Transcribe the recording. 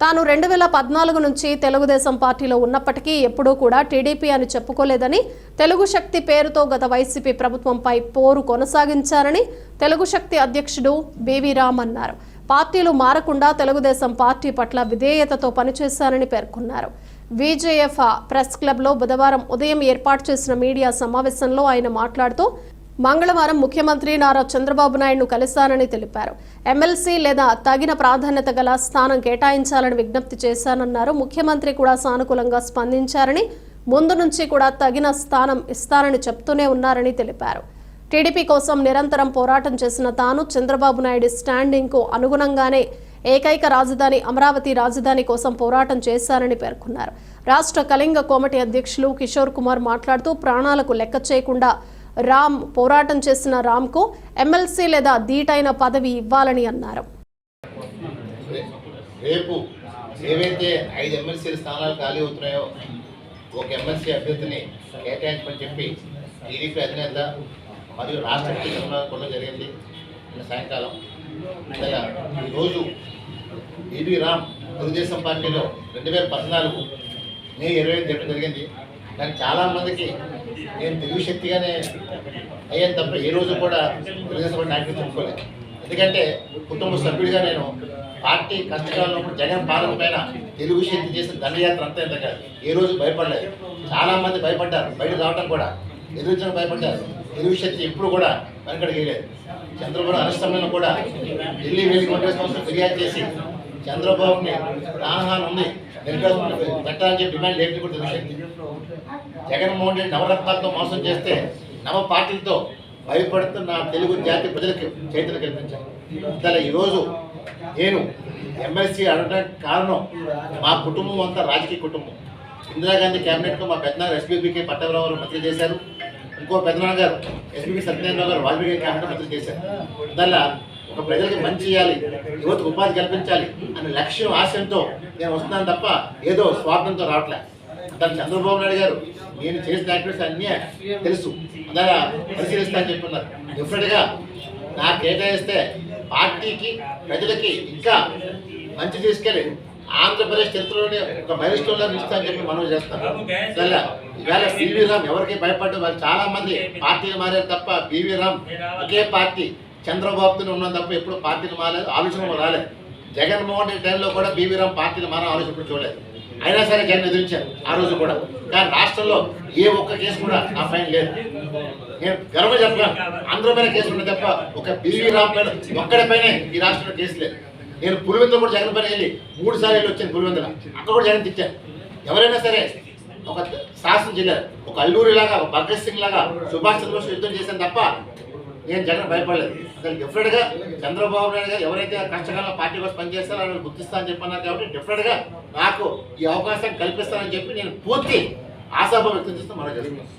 తాను రెండు వేల పద్నాలుగు నుంచి తెలుగుదేశం పార్టీలో ఉన్నప్పటికీ ఎప్పుడూ కూడా టీడీపీ అని చెప్పుకోలేదని తెలుగు శక్తి పేరుతో గత వైసీపీ ప్రభుత్వంపై పోరు కొనసాగించారని తెలుగు శక్తి అధ్యక్షుడు బీవీ రామ్ అన్నారు. పార్టీలు మారకుండా తెలుగుదేశం పార్టీ పట్ల విధేయతతో పనిచేశారని పేర్కొన్నారు. విజేఎఫ్ ప్రెస్ క్లబ్లో బుధవారం ఉదయం ఏర్పాటు చేసిన మీడియా సమావేశంలో ఆయన మాట్లాడుతూ మంగళవారం ముఖ్యమంత్రి నారా చంద్రబాబు నాయుడును కలిశానని తెలిపారు. ఎమ్మెల్సీ లేదా తగిన ప్రాధాన్యత గల స్థానం కేటాయించాలని విజ్ఞప్తి చేశానన్నారు. ముఖ్యమంత్రి కూడా సానుకూలంగా స్పందించారని ముందు నుంచి కూడా తగిన స్థానం ఇస్తానని చెప్తూనే ఉన్నారని తెలిపారు. టీడీపీ కోసం నిరంతరం పోరాటం చేసిన తాను చంద్రబాబు నాయుడు స్టాండింగ్కు అనుగుణంగానే ఏకైక రాజధాని అమరావతి రాజధాని కోసం పోరాటం చేశారని పేర్కొన్నారు. రాష్ట్ర కళింగ కోమటి అధ్యక్షులు కిషోర్ కుమార్ మాట్లాడుతూ ప్రాణాలకు లెక్క చేయకుండా రామ్ పోరాటం చేసిన రామ్కు ఎమ్మెల్సీ లేదా ధీటైన పదవి ఇవ్వాలని అన్నారు. రేపు ఏవైతే ఐదు ఎమ్మెల్సీ స్థానాలు ఖాళీ అవుతున్నాయో ఒక ఎమ్మెల్సీ అభ్యర్థిని కేటాయించమని చెప్పి టీడీపీ అధినేత మరియు రాష్ట్ర కూడా జరిగింది. సాయంకాలం. ఈరోజు ఈబీ రామ్ తెలుగుదేశం పార్టీలో రెండు వేల పద్నాలుగు మే ఇరవై ఐదు జరిగింది. కానీ చాలామందికి నేను తెలుగు శక్తిగానే అయ్యాను తప్ప ఏ రోజు కూడా తెలుగుదేశం నాయకులు చెప్పుకోలేదు. ఎందుకంటే కుటుంబ సభ్యుడిగా నేను పార్టీ కష్టకాలంలో జగన్ పాలన పైన తెలుగు శక్తి చేసిన దండయాత్ర అంతా ఇంత కాదు. ఏ రోజు భయపడలేదు. చాలా మంది భయపడ్డారు. బయట రావడం కూడా. ఎదురించడం భయపడ్డారు. తెలుగు శక్తి ఎప్పుడు కూడా వెనకడికి వేయలేదు చంద్రబాబు అరెస్టంలో కూడా ఢిల్లీ వెళ్ళి కొంటే సంవత్సరం ఫిర్యాదు చేసి చంద్రబాబుని ప్రాణహాని ఉంది పెట్టాలని చెప్పి డిమాండ్ లేకపోతే కూడా జగన్మోహన్ రెడ్డి నవరత్నాలతో మోసం చేస్తే నవ పార్టీలతో భయపడుతున్న తెలుగు జాతి ప్రజలకు చైతన్యం కల్పించారు. అసలు ఈరోజు నేను ఎమ్మెల్సీ అడగడానికి కారణం మా కుటుంబం అంతా రాజకీయ కుటుంబం. ఇందిరాగాంధీ క్యాబినెట్లో మా పెద్ద ఎస్బీబీకి పట్టభరావు మంత్రి చేశారు. ఇంకో పెద్దనాన్న గారు ఎస్బీబీ సత్యనారాయణ గారు వాల్మీకి క్యాబినెట్ మంత్రి చేశారు. అందువల్ల ఒక ప్రజలకు మంచి చేయాలి యువతకు ఉపాధి కల్పించాలి అనే లక్ష్యం ఆశయంతో నేను వస్తున్నాను తప్ప ఏదో స్వార్థంతో రావట్లే. దాని చంద్రబాబు నాయుడు గారు నేను చేసిన యాక్టివిటీస్ అన్నీ తెలుసు. అందువల్ల పరిశీలిస్తానని చెప్తున్నారు. డెఫినెట్గా నాకు కేటాయిస్తే పార్టీకి ప్రజలకి ఇంకా మంచి తీసుకెళ్ళి ఆంధ్రప్రదేశ్ చరిత్రలోనే ఒక మైల్ స్టోన్ లా నిలుస్తానని చెప్పి మనం చేస్తాం అందువల్ల ఈవేళ రామ్ ఎవరికి భయపడ్డ వాళ్ళు చాలా మంది పార్టీలు మారారు తప్ప బీవీ రామ్ ఒకే పార్టీ చంద్రబాబుతో ఉన్నాం తప్ప ఎప్పుడు పార్టీలు మారలేదు ఆలోచన రాలేదు. జగన్మోహన్ రెడ్డి టైంలో కూడా బీవీ రామ్ పార్టీలు మారా ఆలోచన ఎప్పుడు చూడలేదు. అయినా సరే జగన్ ఎదిరించారు ఆ రోజు కూడా. కానీ రాష్ట్రంలో ఏ ఒక్క కేసు కూడా నా పైన లేదు. నేను గర్వ చెప్పాను అందరి పైన కేసు ఉంది తప్ప ఒక బీవీ రామ్ పైన ఒక్కడి పైన ఈ రాష్ట్రంలో కేసు లేదు. నేను పులివెందులు కూడా జగన్ పైన వెళ్ళి మూడు సార్లు వెళ్ళి వచ్చాను పులివెందుల. అక్కడ కూడా జగన్ తెచ్చాను ఎవరైనా సరే ఒక శాసన జిల్లా ఒక అల్లూరి లాగా ఒక భగత్ సింగ్ లాగా సుభాష్ చంద్రబోస్ యుద్ధం చేశాను తప్ప నేను జగన్ భయపడలేదు. అసలు డెఫినెట్గా చంద్రబాబు నాయుడు గారు ఎవరైతే కష్టకాలంలో పార్టీ కోసం పనిచేస్తారో వాళ్ళు గుర్తిస్తా అని చెప్పన్నారు కాబట్టి డెఫినెట్గా నాకు ఈ అవకాశం కల్పిస్తానని చెప్పి నేను పూర్తి ఆశాభావ వ్యక్తం చేస్తూ మనం చేస్తున్నాను